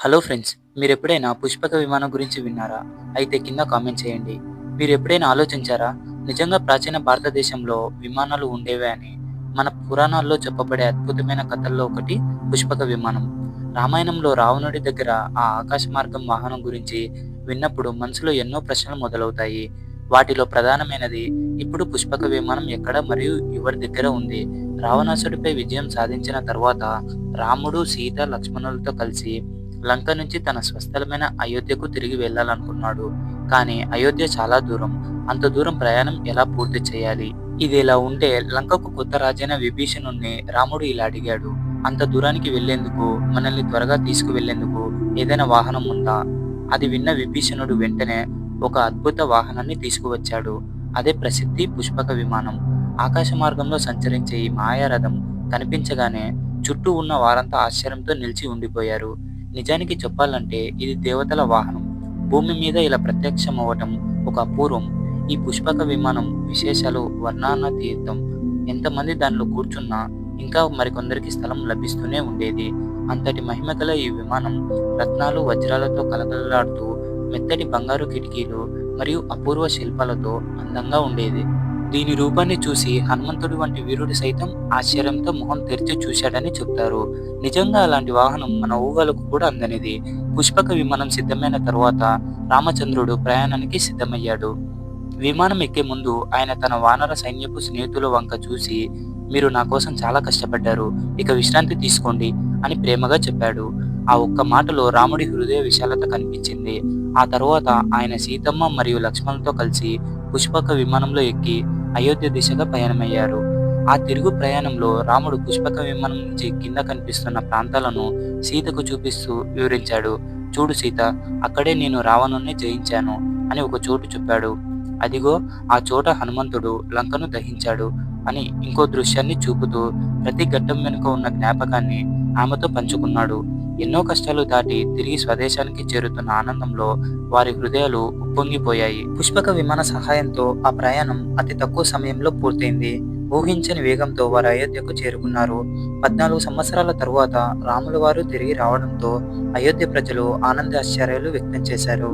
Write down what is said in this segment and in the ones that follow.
Hello friends మీరు ఎప్పుడైనా పుష్పక విమానం గురించి విన్నారా? అయితే కింద కామెంట్ చేయండి. మీరు ఎప్పుడైనా ఆలోచించారా? నిజంగా ప్రాచీన భారతదేశంలో విమానాలు ఉండేవే అని? మన పురాణాల్లో చెప్పబడే అద్భుతమైన కథల్లో ఒకటి పుష్పక విమానం. రామాయణంలో రావణుడి దగ్గర ఆ ఆకాశ మార్గం వాహనం గురించి విన్నప్పుడు మనసులో ఎన్నో ప్రశ్నలు మొదలవుతాయి. వాటిలో ప్రధానమైనది ఇప్పుడు పుష్పక విమానం ఎక్కడ మరియు ఎవరి దగ్గర ఉంది? రావణాసుడిపై విజయం సాధించిన తర్వాత రాముడు సీత లక్ష్మణులతో కలిసి లంక నుంచి తన స్వస్థలమైన అయోధ్యకు తిరిగి వెళ్ళాలనుకున్నాడు. కానీ అయోధ్య చాలా దూరం. అంత దూరం ప్రయాణం ఎలా పూర్తి చేయాలి? ఇది ఇలా ఉంటే లంకకు కొత్త రాజైన విభీషణుణ్ణి రాముడు ఇలా అడిగాడు. అంత దూరానికి వెళ్ళేందుకు మనల్ని త్వరగా తీసుకువెళ్ళేందుకు ఏదైనా వాహనం ఉందా? అది విన్న విభీషణుడు వెంటనే ఒక అద్భుత వాహనాన్ని తీసుకువచ్చాడు. అదే ప్రసిద్ధి పుష్పక విమానం. ఆకాశ మార్గంలో సంచరించే ఈ మాయారథం కనిపించగానే చుట్టూ ఉన్న వారంతా ఆశ్చర్యంతో నిలిచి ఉండిపోయారు. నిజానికి చెప్పాలంటే ఇది దేవతల వాహనం. భూమి మీద ఇలా ప్రత్యక్షం అవ్వటం ఒక అపూర్వం. ఈ పుష్పక విమానం విశేషాలు వర్ణాన తీర్థం ఎంతమంది దానిలో కూర్చున్నా ఇంకా మరికొందరికి స్థలం లభిస్తూనే ఉండేది. అంతటి మహిమ గల ఈ విమానం రత్నాలు వజ్రాలతో కలకలలాడుతూ మెత్తటి బంగారు కిటికీలు మరియు అపూర్వ శిల్పాలతో అందంగా ఉండేది. దీని రూపాన్ని చూసి హనుమంతుడి వంటి వీరుడు సైతం ఆశ్చర్యంతో మొహం తెరిచి చూశాడని చెప్తారు. నిజంగా అలాంటి వాహనం మన ఊహలకు కూడా అందనిది. పుష్పక విమానం సిద్ధమైన తరువాత రామచంద్రుడు ప్రయాణానికి సిద్ధమయ్యాడు. విమానం ఎక్కే ముందు ఆయన తన వానర సైన్యపు స్నేహితుల వంక చూసి మీరు నా కోసం చాలా కష్టపడ్డారు. ఇక విశ్రాంతి తీసుకోండి అని ప్రేమగా చెప్పాడు. ఆ ఒక్క మాటలో రాముడి హృదయ విశాలత కనిపించింది. ఆ తరువాత ఆయన సీతమ్మ మరియు లక్ష్మణ్తో కలిసి పుష్పక విమానంలో ఎక్కి అయోధ్య దిశగా పయనమయ్యారు ఆ తిరుగు ప్రయాణంలో రాముడు పుష్పక విమానం నుంచి కింద కనిపిస్తున్న ప్రాంతాలను సీతకు చూపిస్తూ వివరించాడు. చూడు సీత అక్కడే నేను రావణుణ్ణి జయించాను అని ఒక చోటు చెప్పాడు. అదిగో ఆ చోట హనుమంతుడు లంకను దహించాడు అని ఇంకో దృశ్యాన్ని చూపుతూ ప్రతి ఘట్టం వెనుక ఉన్న జ్ఞాపకాన్ని ఆమెతో పంచుకున్నాడు. ఎన్నో కష్టాలు దాటి తిరిగి స్వదేశానికి చేరుతున్న ఆనందంలో వారి హృదయాలు ఉప్పొంగిపోయాయి. పుష్పక విమాన సహాయంతో ఆ ప్రయాణం అతి తక్కువ సమయంలో పూర్తయింది. ఊహించని వేగంతో వారు అయోధ్యకు చేరుకున్నారు. పద్నాలుగు సంవత్సరాల తరువాత రాముల వారు తిరిగి రావడంతో అయోధ్య ప్రజలు ఆనంద ఆశ్చర్యాలు వ్యక్తం చేశారు.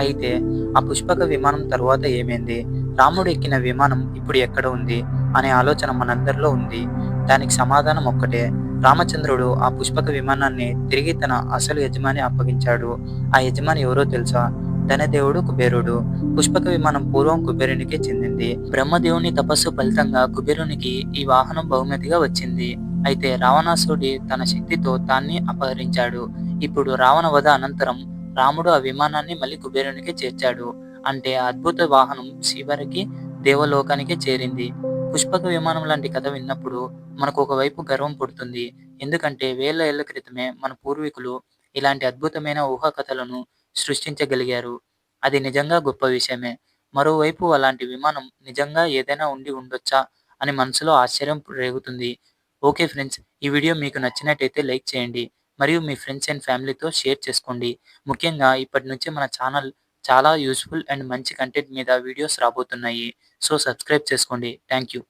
అయితే ఆ పుష్పక విమానం తరువాత ఏమైంది? రాముడు ఎక్కిన విమానం ఇప్పుడు ఎక్కడ ఉంది? అనే ఆలోచన మనందరిలో ఉంది. దానికి సమాధానం ఒక్కటే. రామచంద్రుడు ఆ పుష్పక విమానాన్ని తిరిగి తన అసలు యజమాని అప్పగించాడు. ఆ యజమాని ఎవరో తెలుసా? ధనదేవుడు కుబేరుడు. పుష్పక విమానం పూర్వం కుబేరునికే చెందింది. బ్రహ్మదేవుని తపస్సు ఫలితంగా కుబేరునికి ఈ వాహనం బహుమతిగా వచ్చింది. అయితే రావణాసుడి తన శక్తితో తాన్ని అపహరించాడు. ఇప్పుడు రావణ వధ అనంతరం రాముడు ఆ విమానాన్ని మళ్ళీ కుబేరునికి చేర్చాడు. అంటే అద్భుత వాహనం శివరికి దేవలోకానికి చేరింది. పుష్పక విమానం లాంటి కథ విన్నప్పుడు మనకు ఒకవైపు గర్వం పుడుతుంది. ఎందుకంటే వేల ఏళ్ళ క్రితమే మన పూర్వీకులు ఇలాంటి అద్భుతమైన ఊహా కథలను సృష్టించగలిగారు. అది నిజంగా గొప్ప విషయమే. మరోవైపు అలాంటి విమానం నిజంగా ఏదైనా ఉండి ఉండొచ్చా అని మనసులో ఆశ్చర్యం రేగుతుంది. ఓకే ఫ్రెండ్స్ ఈ వీడియో మీకు నచ్చినట్టయితే లైక్ చేయండి. మరియు మీ ఫ్రెండ్స్ అండ్ ఫ్యామిలీతో షేర్ చేసుకోండి. ముఖ్యంగా ఇప్పటి నుంచి మన ఛానల్ చాలా యూస్ఫుల్ అండ్ మంచి కంటెంట్ మీద వీడియోస్ రాబోతున్నాయి. సో సబ్స్క్రైబ్ చేసుకోండి. Thank you